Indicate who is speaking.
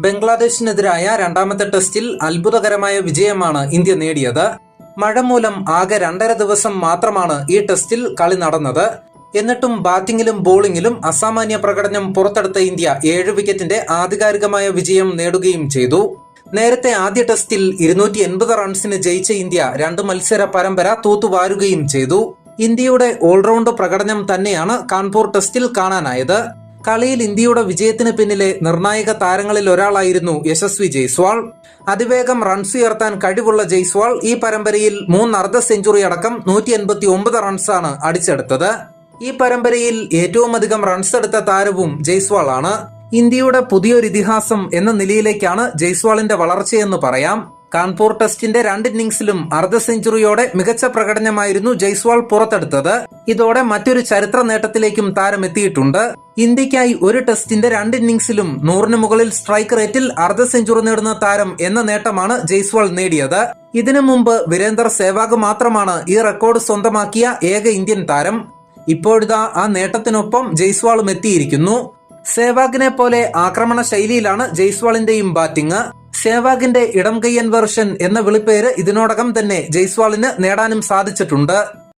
Speaker 1: ബംഗ്ലാദേശിനെതിരായ രണ്ടാമത്തെ ടെസ്റ്റിൽ അത്ഭുതകരമായ വിജയമാണ് ഇന്ത്യ നേടിയത്. മഴ മൂലം ആകെ രണ്ടര ദിവസം മാത്രമാണ് ഈ ടെസ്റ്റിൽ കളി നടന്നത്. എന്നിട്ടും ബാറ്റിംഗിലും ബോളിംഗിലും അസാമാന്യ പ്രകടനം പുറത്തെടുത്ത ഇന്ത്യ ഏഴ് വിക്കറ്റിന്റെ ആധികാരികമായ വിജയം നേടുകയും ചെയ്തു. നേരത്തെ ആദ്യ ടെസ്റ്റിൽ ഇരുന്നൂറ്റി എൺപത് റൺസിന് ജയിച്ച ഇന്ത്യ രണ്ട് മത്സര പരമ്പര തൂത്തുവാരുകയും ചെയ്തു. ഇന്ത്യയുടെ ഓൾറൗണ്ട് പ്രകടനം തന്നെയാണ് കാൺപൂർ ടെസ്റ്റിൽ കാണാനായത്. കളിയിൽ ഇന്ത്യയുടെ വിജയത്തിന് പിന്നിലെ നിർണായക താരങ്ങളിൽ ഒരാളായിരുന്നു യശസ്വി ജയ്സ്വാൾ. അതിവേഗം റൺസ് ഉയർത്താൻ കഴിവുള്ള ജയ്സ്വാൾ ഈ പരമ്പരയിൽ മൂന്ന് അർദ്ധ സെഞ്ചുറി അടക്കം നൂറ്റി എൺപത്തി ഒമ്പത് റൺസാണ് അടിച്ചെടുത്തത്. ഈ പരമ്പരയിൽ ഏറ്റവും അധികം റൺസ് എടുത്ത താരവും ജയ്സ്വാൾ ആണ് ഇന്ത്യയുടെ പുതിയൊരു ഇതിഹാസം എന്ന നിലയിലേക്കാണ് ജയ്സ്വാളിന്റെ വളർച്ചയെന്ന് പറയാം. കാൺപൂർ ടെസ്റ്റിന്റെ രണ്ട് ഇന്നിംഗ്സിലും അർദ്ധ സെഞ്ചുറിയോടെ മികച്ച പ്രകടനമായിരുന്നു ജയ്സ്വാൾ പുറത്തെടുത്തത്. ഇതോടെ മറ്റൊരു ചരിത്ര നേട്ടത്തിലേക്കും താരം എത്തിയിട്ടുണ്ട്. ഇന്ത്യക്കായി ഒരു ടെസ്റ്റിന്റെ രണ്ട് ഇന്നിംഗ്സിലും നൂറിന് മുകളിൽ സ്ട്രൈക്ക് റേറ്റിൽ അർദ്ധ സെഞ്ചുറി നേടുന്ന താരം എന്ന നേട്ടമാണ് ജയ്സ്വാൾ നേടിയത്. ഇതിനു മുമ്പ് വീരേന്ദർ സേവാഗ് മാത്രമാണ് ഈ റെക്കോർഡ് സ്വന്തമാക്കിയ ഏക ഇന്ത്യൻ താരം. ഇപ്പോഴിതാ ആ നേട്ടത്തിനൊപ്പം ജയ്സ്വാളും എത്തിയിരിക്കുന്നു. സേവാഗിനെ പോലെ ആക്രമണ ശൈലിയിലാണ് ജയ്സ്വാളിന്റെയും ബാറ്റിംഗ്. സേവാഗിന്റെ ഇടം കയ്യൻ വെർഷൻ എന്ന വിളിപ്പേര് ഇതിനോടകം തന്നെ ജയ്സ്വാളിന് നേടാനും സാധിച്ചിട്ടുണ്ട്.